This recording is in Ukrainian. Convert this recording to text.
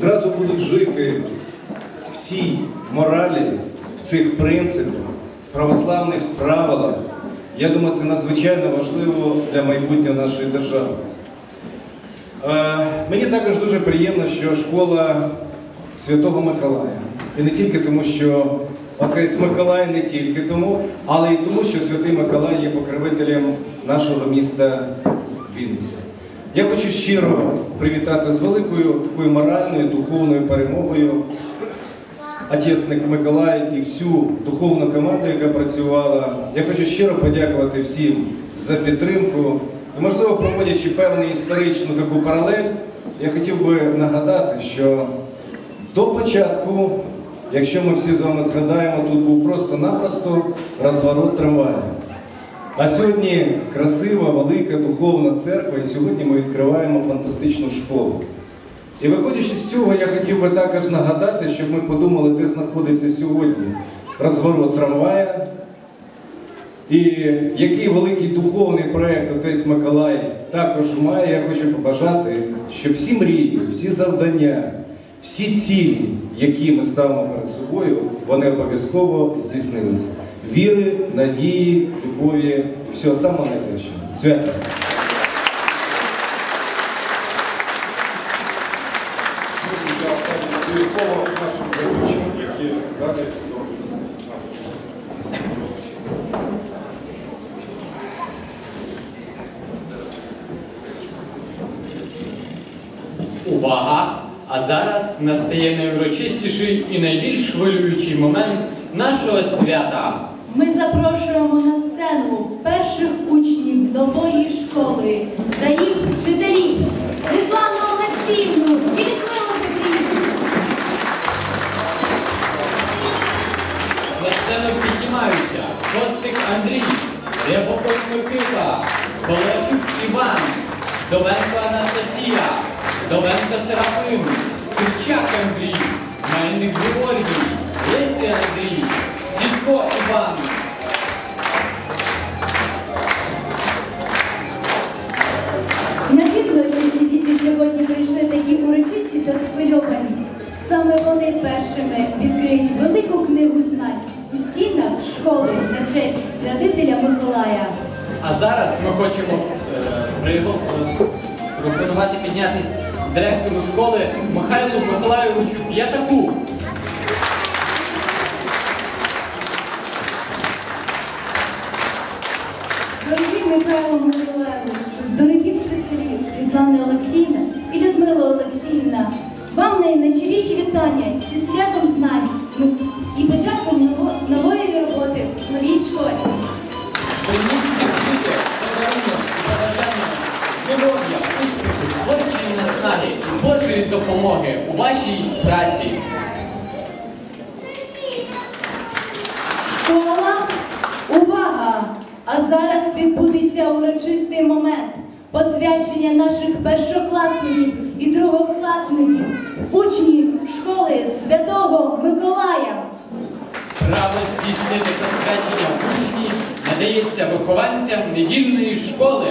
Зразу будуть жити в цій моралі, в цих принципах, в православних правилах. Я думаю, це надзвичайно важливо для майбутнього нашої держави. Е, Мені також дуже приємно, що школа Святого Миколая. І не тільки тому, що отець Миколай не тільки тому, але й тому, що Святий Миколай є покровителем нашого міста Вінниця. Я хочу щиро привітати з великою такою моральною, духовною перемогою Отєсник Миколай і всю духовну команду, яка працювала. Я хочу щиро подякувати всім за підтримку. І, можливо, проводячи певну історичну таку паралель, я хотів би нагадати, що до початку, якщо ми всі з вами згадаємо, тут був просто-напросто розворот трамваю. А сьогодні красива, велика духовна церква, і сьогодні ми відкриваємо фантастичну школу. І виходячи з цього, я хотів би також нагадати, щоб ми подумали, де знаходиться сьогодні розворот трамвая, і який великий духовний проєкт отець Миколай також має. Я хочу побажати, щоб всі мрії, всі завдання, всі цілі, які ми ставимо перед собою, вони обов'язково здійснилися. Віри, надії, любові і всього самого найкращого. Свято! Увага! А зараз настає найурочистіший і найбільш хвилюючий момент нашого свята. Ми запрошуємо на сцену перших учнів нової школи та їх вчителів Світлану Олексіївну і Людмилу Петрівну. На сцену піднімаються Костик Андрій, Рябоков Микита, Болехів Іван, Довенко Анастасія, Довенко Серафим, Кирчак Андрій, Мельник Георгій, Лесі Андрій, Сідко Іван. Що ці діти сьогодні прийшли такі урочисті та схвильовані. Саме вони першими відкриють велику книгу знань у стінах школи на честь святителя Миколая. А зараз ми хочемо е, е, пропонувати піднятись директору школи Михайлу Миколайовичу П'ятаку. Михайло Миколаївичу, дорогі вчителі Світлана Олексіївна і Людмила Олексіївна, вам найначаліші вітання зі святом знань ну, і початком нової роботи в новій школі. Здоров'я, успіху, творчої наснаги і Божої допомоги у вашій праці. А зараз відбудеться урочистий момент посвячення наших першокласників і другокласників, учнів школи Святого Миколая. Право здійснити посвячення учнів надається вихованцям недільної школи.